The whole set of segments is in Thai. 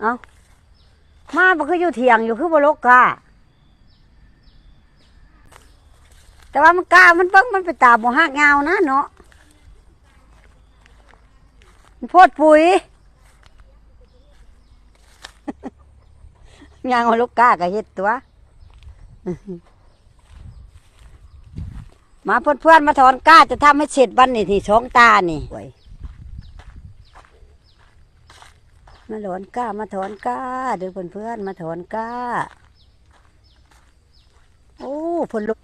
เอามาบ่คืออยู่เถียงอยู่คือบ่ลกกาแต่ว่ามันกล้ามันเบิ่งมันไปตามบ่หักยาวนะเนาะมันโพดปุ๋ยยางเอาลูกกาก็เฮ็ดตัว มาเพื่อนๆมาถอนกล้าจะทำให้เสร็จวันนี้ที่สองตานี่โอ้ย มาถอนกล้า มาถอนกล้าเดูเพื่อนๆมาถอนกล้า โอ้ผลลุก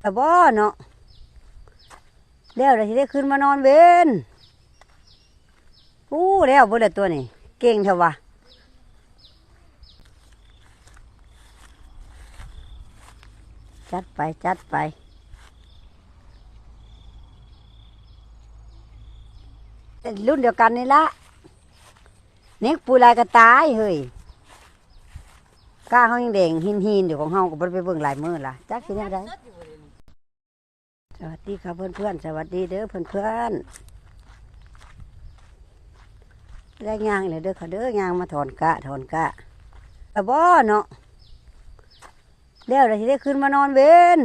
แต่บ่เนาะแล้วเราจะได้ขึ้นมานอนเวนอู้แล้วบ่ละตัวนี่ เก่งเถอะวะ จัดไปจัดไป รุ่นเดียวกันนี่ละเน็กปูลายก็ตายเฮ้ยก้าเขายังเด่งหินหินอยู่ของเฮาก็บ่ไปเบิ่งหลายมือล่ะจักสิแนวใดสวัสดีครับเพื่อนเพื่อนๆสวัสดีเด้อเพื่อนเพื่อนๆได้ยางเลยเด้อค่ะเด้อยางมาถอนกะถอนกะแต่บ่เนาะ แล้วเราจะได้ขึ้นมานอนเวน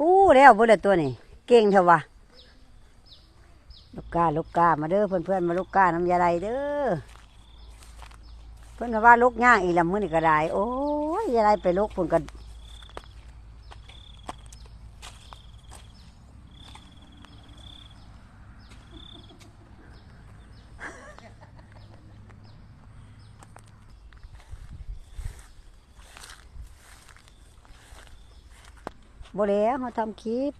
อู้แล้วบ่ละตัวนี่เก่งเถอะวะลูกกาลูกกามาเด้อเพื่อนเพื่อนๆมาลูกกาน้ำยาไรเด้อเพื่อนว่าลูกง่างอีลำมือนี่ก็ได้โอ้ยยาไรไปลูกเพุ่นกัน บ่แล้วเขาทำคลิป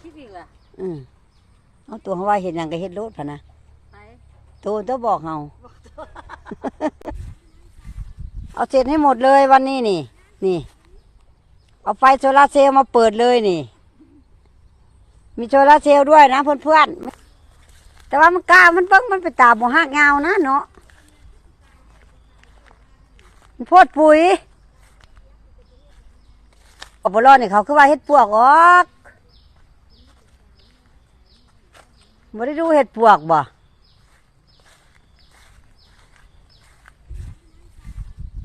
คิดอีกล่ะอืมเอาตัวเขาว่าเห็นอย่างก็เห็นรถพะนะไปตัวตัวบอกเฮาเอาเสร็จให้หมดเลยวันนี้นี่ นี่ เอาไฟโซลาร์เซลล์มาเปิดเลยนี่ มีโซลาร์เซลล์ด้วยนะเพื่อนๆแต่ว่ามันกล้ามันเบิ้งมันไปตามบ่หักยาวนะเนาะมันโพดปุ๋ย อบรอนี่เขาคือว่าเฮ็ดปวกออกบ่ได้ดูเฮ็ดปวกบ่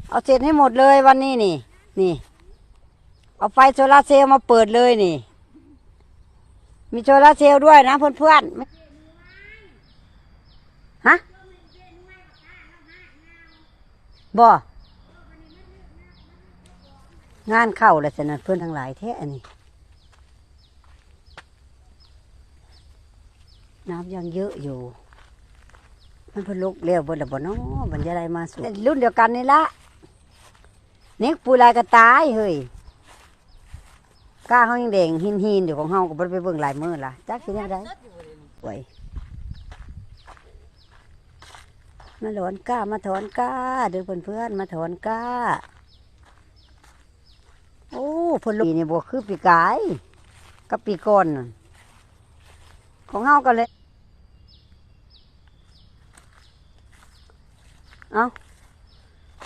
เอาเสร็จให้หมดเลยวันนี้นี่ นี่ เอาไฟโซลาร์เซลล์มาเปิดเลยนี่ มีโซลาร์เซลล์ด้วยนะเพื่อนๆฮะบ่ งานเข้าแล้วสนะเพื่อนทั้งหลายแท้อันนี้ น้ำยังเยอะอยู่ มันเพิ่นลุกเร็วบนละบ่เนาะบรรยายมาสุดรุ่นเดียวกันนี่ละเน็กปูลายก็ตายเฮ้ยก้าเขายังเด่งหินหินอยู่ของเฮาก็บ่ได้ไปเบิ่งหลายมือล่ะจักสิแนวใดเลิศอยู่เลยโอ้ยมาถอนก้ามาถอนก้าเด้อเพื่อนๆมาถอนก้า เพิ่นปีนี่บ่คือปีกายกับปีก่อนของเฮาก็เลยเอา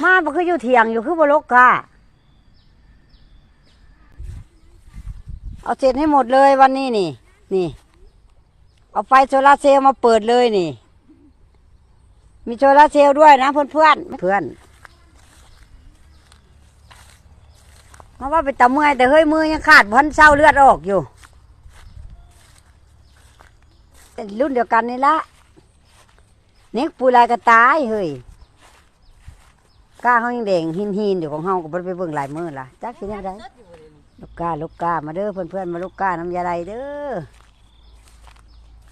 มาบ่คืออยู่เถียงอยู่คือบ่ลกกาเอาเสร็จให้หมดเลยวันนี้นี่ นี่ เอาไฟโซลาร์เซลล์มาเปิดเลยนี่ มีโซลาร์เซลล์ด้วยนะเพื่อนเพื่อนเพื่อน มาว่าไปตะเมื่อยแต่เฮ้ยมือยังขาดพันเศร้าเลือดออกอยู่เป็นรุ่นเดียวกันนี่ละเน็กปูลายก็ตายเฮ้ยก้าเขายังเด่งหินหินอยู่ของเฮาก็บ่ไปเบิ่งหลายมือล่ะจักสิแนวใดเลิศอยู่เลยลูกกาลูกกามาเด้อเพื่อนเพื่อนมาลูกกาน้ำยาไรเด้อ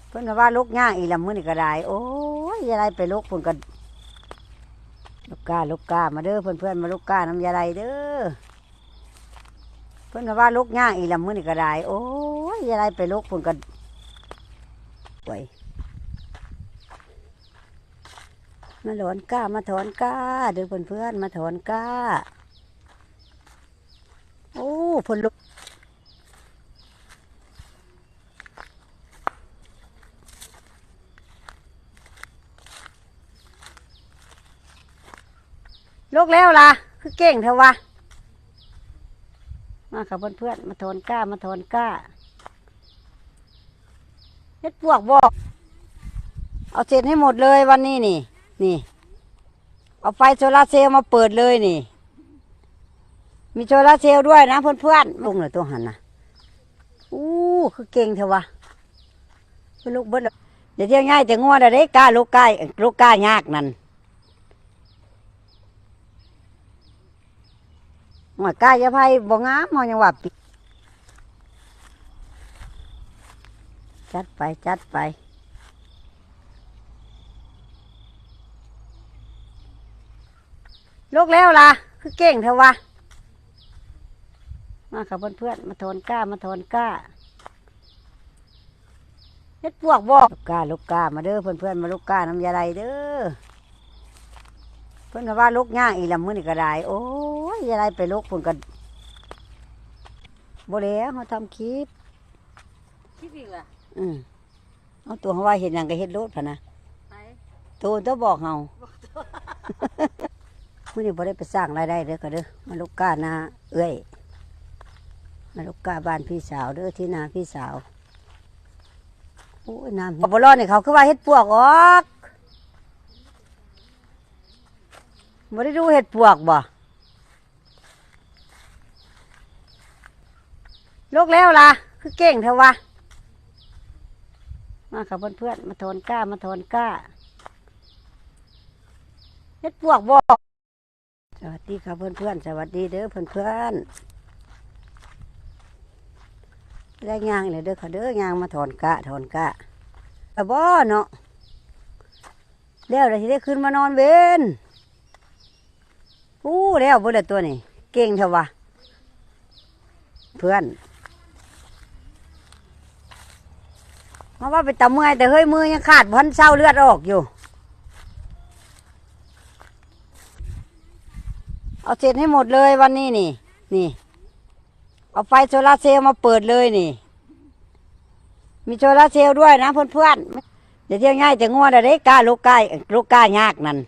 เพื่อนว่าลูกย่างอีลำมือนี่ก็ได้โอ้ยยาไรไปลูกเพุ่นกันลูกกาลูกกามาเด้อเพื่อนเพื่อนมาลูกกาน้ำยาไรเด้อ เพื่อนว่าลูกย่างอีลำมือนี่ก็ได้ โอ้ยยาไรไปลูกพุ่นกันโอ้ยมาถอนก้ามาถอนก้าเด้อเพื่อนเพื่อนมาถอนก้า โอ้ผลลุกลุกแล้วล่ะ คือเก่งเถอะวะ มากับเพื่อนๆมาถอนก้ามาถอนก้าเฮ็ดปวกบอกเอาเสร็จให้หมดเลยวันนี้นี่ นี่ เอาไฟโซลาร์เซลล์มาเปิดเลยนี่ มีโซลาร์เซลล์ด้วยนะเพื่อนๆลงเลยตัวหันนะอู้คือเก่งเถอะวะเพื่อนลูกเบิ้ลเดี๋ยวเที่ยวง่ายแต่งัวเดี๋ยวได้กล้าลูกกล้าลูกกล้ายากนั่น หัวกล้ายะไพบ่งามมองยังว่าปิจัดไปจัดไป ลูกแล้วล่ะ คือเก่งเถอะวะ มากับเพื่อนๆมาถอนกล้ามาถอนกล้าเฮ็ดปวกบอกลูกก้าลูกก้ามาเด้อเพื่อนๆมาลูกก้าน้ำยาไรเด้อเพื่อนว่าลูกย่างอีลำมือนี่ก็ได้โอ้ ยยาไรไปลูกเพุ่นกันบ่แล้วเขาทำคลิปคิดอีกล่ะอืมเอาตัวเขาว่าเห็นอย่างก็เฮ็ดโลดพะนะไปตัวตัวบอกเฮามื่อนี้บ่ได้ไปสร้างรายได้เด้อก็เด้อมาลูกก้านาเอ้ยมาลูกก้าบ้านพี่สาวเด้อที่นาพี่สาวโอ้ยน้ำบ่รอดนี่เขาคือว่าเฮ็ดปวกออกบ่ได้ดูเฮ็ดปวกบ่ ลูกแล้วล่ะ คือเก่งเถอะวะ มากับเพื่อนๆ มาถอนก้า มาถอนก้าเฮ็ดปวกบ่สวัสดีครับเพื่อนๆ สวัสดีเด้อเพื่อนๆได้ยางเลยเด้อค่ะเด้อยางมาถอนกะถอนกะกระบ่เนาะแล้วเราจะได้ขึ้นมานอนเวนอู้แล้วเบ่ละตัวนี่ เก่งเถอะวะเพื่อน มาว่าไปตะเมื่อยแต่เฮ้ยมือยังขาดพันเศร้าเลือดออกอยู่ เอาเสร็จให้หมดเลยวันนี้นี่ นี่ เอาไฟโซลาร์เซลล์มาเปิดเลยนี่ มีโซลาร์เซลล์ด้วยนะเพื่อนๆเดี๋ยวเที่ยวง่ายแต่งัวเดี๋ยวได้กล้าลูกกล้าลูกกล้ายากนั่น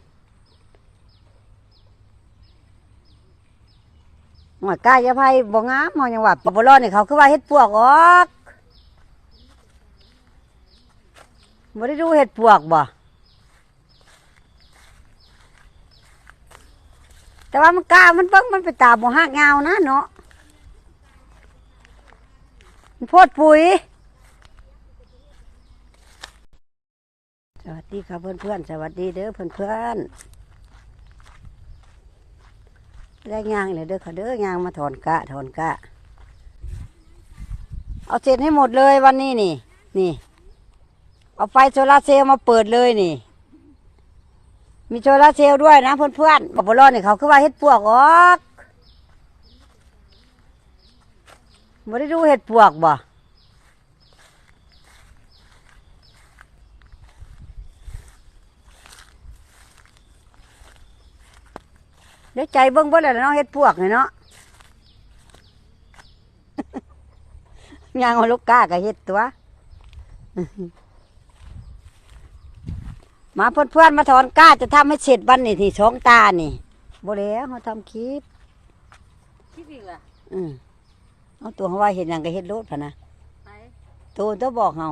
หัวกล้ายะไพบ่งามมองยังว่าบ่รอนี่เขาคือว่าเฮ็ดปวกออก บ่ได้ดูเฮ็ดปวกบ่ แต่ว่ามันกล้ามันเบิ่งมันไปตาบ่หักเงานะเนาะ มันโพดปุ๋ย สวัสดีครับเพื่อนเพื่อนสวัสดีเด้อเพื่อนเพื่อนได้ยางเลยเด้อค่ะเด้อยางมาถอนกะถอนกะ เอาเสร็จให้หมดเลยวันนี้นี่ นี่ เอาไฟโซลาร์เซลล์มาเปิดเลยนี่ มีโซลาร์เซลล์ด้วยนะเพื่อนๆบอกบอลนี่เขาคือว่าเฮ็ดปวกออกบ่ได้ดูเฮ็ดปวกบ่เดี๋ยวใจเบิ่งเบ่แล้วเนาะเฮ็ดปวกเนาะยางเอาลูกกาก็เฮ็ดตัว มาเพื่อนๆมาถอนก้าจะทำให้เสร็จวันนี้ที่สองตานี่บ่แล้วเขาทำคลิปคิดอีกล่ะอืมเอาตัวเขาว่าเห็นอย่างก็เห็นรถพะนะไปตัวตัวบอกเฮา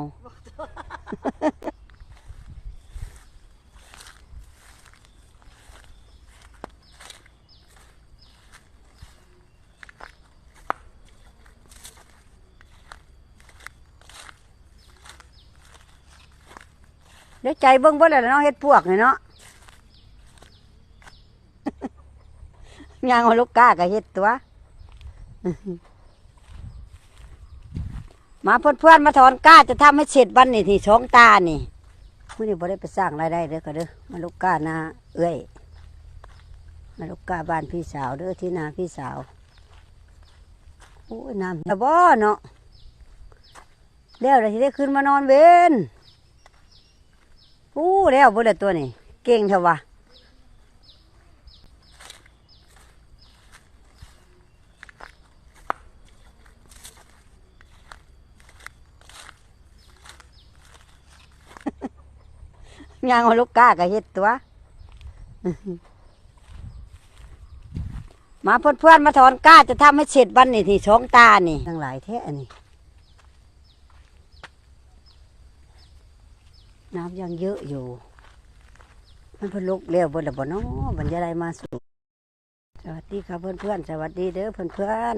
เดี๋ยวใจเบิ่งเบ่แล้วเนาะเฮ็ดพวกนี่เนาะยางอลูกกาก็เฮ็ดตัว มาเพื่อนๆมาถอนก้าจะทำให้เสร็จวันนี้ที่สองตานี่มื่อนี้บ่ได้ไปสร้างรายได้เด้อก็เด้อมาลูกกานาเอ้ยมาลูกกาบ้านพี่สาวเด้อที่นาพี่สาวโอ้ยน้ำต่บ่เนาะแล้วเราจะได้ขึ้นมานอนเวน อู้แล้วบ่ละตัวนี่เก่งเถอะวะยางอลูกก้าก็เฮ็ดตัว มาเพื่อนๆมาถอนก้าจะทำให้เสร็จวันนี้ที่สองตานี่ทั้งหลายแท้อัน น้ำยังเยอะอยู่ มันพลุกเร็วบนระบบน้อบรรยายมาสู่สวัสดีครับเพื่อนเพื่อนสวัสดีเด้อเพื่อนเพื่อน